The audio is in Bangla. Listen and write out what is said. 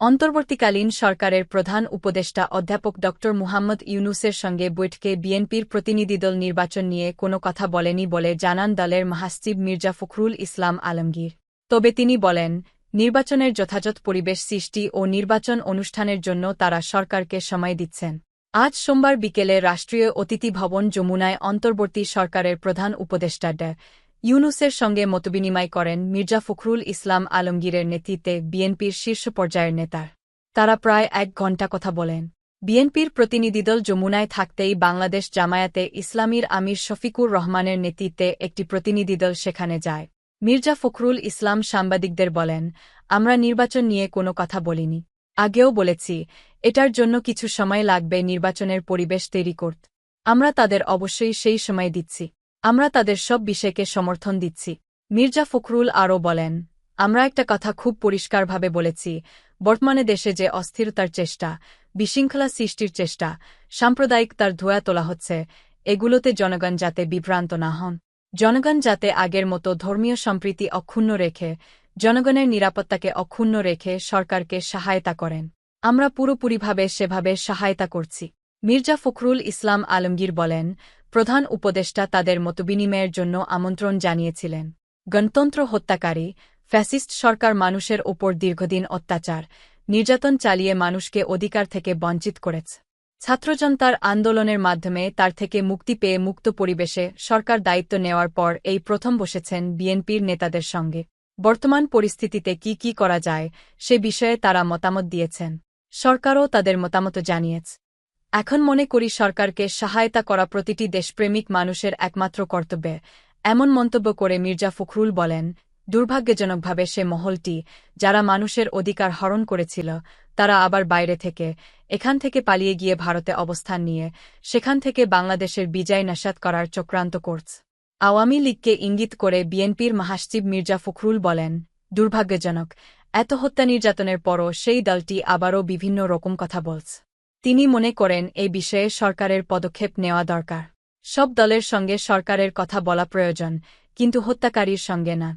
অন্তর্বর্তীকালীন সরকারের প্রধান উপদেষ্টা অধ্যাপক ড. মুহাম্মদ ইউনুসের সঙ্গে বৈঠকে বিএনপির প্রতিনিধিদল নির্বাচন নিয়ে কোনো কথা বলেনি বলে জানান দলের মহাসচিব মির্জা ফখরুল ইসলাম আলমগীর। তবে তিনি বলেন, নির্বাচনের যথাযথ পরিবেশ সৃষ্টি ও নির্বাচন অনুষ্ঠানের জন্য তারা সরকারকে সময় দিচ্ছেন। আজ সোমবার বিকেলে রাষ্ট্রীয় অতিথি ভবন যমুনায় অন্তর্বর্তী সরকারের প্রধান উপদেষ্টা ডা ইউনুসের সঙ্গে মতবিনিময় করেন মির্জা ফখরুল ইসলাম আলমগীরের নেতৃত্বে বিএনপির শীর্ষ পর্যায়ের নেতার তারা প্রায় এক ঘণ্টা কথা বলেন। বিএনপির প্রতিনিধিদল যমুনায় থাকতেই বাংলাদেশ জামায়াতে ইসলামীর আমির শফিকুর রহমানের নেতৃত্বে একটি প্রতিনিধিদল সেখানে যায়। মির্জা ফখরুল ইসলাম সাংবাদিকদের বলেন, আমরা নির্বাচন নিয়ে কোনো কথা বলিনি। আগেও বলেছি, এটার জন্য কিছু সময় লাগবে নির্বাচনের পরিবেশ তৈরি করতে। আমরা তাদের অবশ্যই সেই সময় দিচ্ছি। আমরা তাদের সব বিষয়কে সমর্থন দিচ্ছি। মির্জা ফখরুল আরও বলেন, আমরা একটা কথা খুব পরিষ্কারভাবে বলেছি, বর্তমানে দেশে যে অস্থিরতার চেষ্টা, বিশৃঙ্খলা সৃষ্টির চেষ্টা, সাম্প্রদায়িক তার ধোয়া তোলা হচ্ছে, এগুলোতে জনগণ যাতে বিভ্রান্ত না হন। জনগণ যাতে আগের মতো ধর্মীয় সম্প্রীতি অক্ষুণ্ণ রেখে, জনগণের নিরাপত্তাকে অক্ষুণ্ণ রেখে সরকারকে সহায়তা করেন। আমরা পুরোপুরিভাবে সেভাবে সহায়তা করছি। মির্জা ফখরুল ইসলাম আলমগীর বলেন প্রধান উপদেষ্টা তাদের মতবিনিময়ের জন্য আমন্ত্রণ জানিয়েছিলেন। গণতন্ত্র হত্যাকারী, ফ্যাসিস্ট সরকার মানুষের ওপর দীর্ঘদিন অত্যাচার, নির্যাতন চালিয়ে মানুষকে অধিকার থেকে বঞ্চিত করেছে। ছাত্রজনতার আন্দোলনের মাধ্যমে তার থেকে মুক্তি পেয়ে মুক্ত পরিবেশে সরকার দায়িত্ব নেওয়ার পর এই প্রথম বসেছেন বিএনপির নেতাদের সঙ্গে। বর্তমান পরিস্থিতিতে কি কি করা যায়, সে বিষয়ে তারা মতামত দিয়েছেন। সরকারও তাদের মতামত জানিয়েছে। এখন মনে করি সরকারকে সহায়তা করা প্রতিটি দেশপ্রেমিক মানুষের একমাত্র কর্তব্যে। এমন মন্তব্য করে মির্জা ফখরুল বলেন, দুর্ভাগ্যজনকভাবে সে মহলটি, যারা মানুষের অধিকার হরণ করেছিল, তারা আবার বাইরে থেকে, এখান থেকে পালিয়ে গিয়ে ভারতে অবস্থান নিয়ে, সেখান থেকে বাংলাদেশের বিজয় নাসাত করার চক্রান্ত করছে। আওয়ামী লীগকে ইঙ্গিত করে বিএনপির মহাসচিব মির্জা ফখরুল বলেন, দুর্ভাগ্যজনক, এত হত্যা নির্যাতনের পরও সেই দলটি আবারও বিভিন্ন রকম কথা বলছে। তিনি মনে করেন, এই বিষয়ে সরকারের পদক্ষেপ নেওয়া দরকার। সব দলের সঙ্গে সরকারের কথা বলা প্রয়োজন, কিন্তু হত্যাকারীর সঙ্গে না।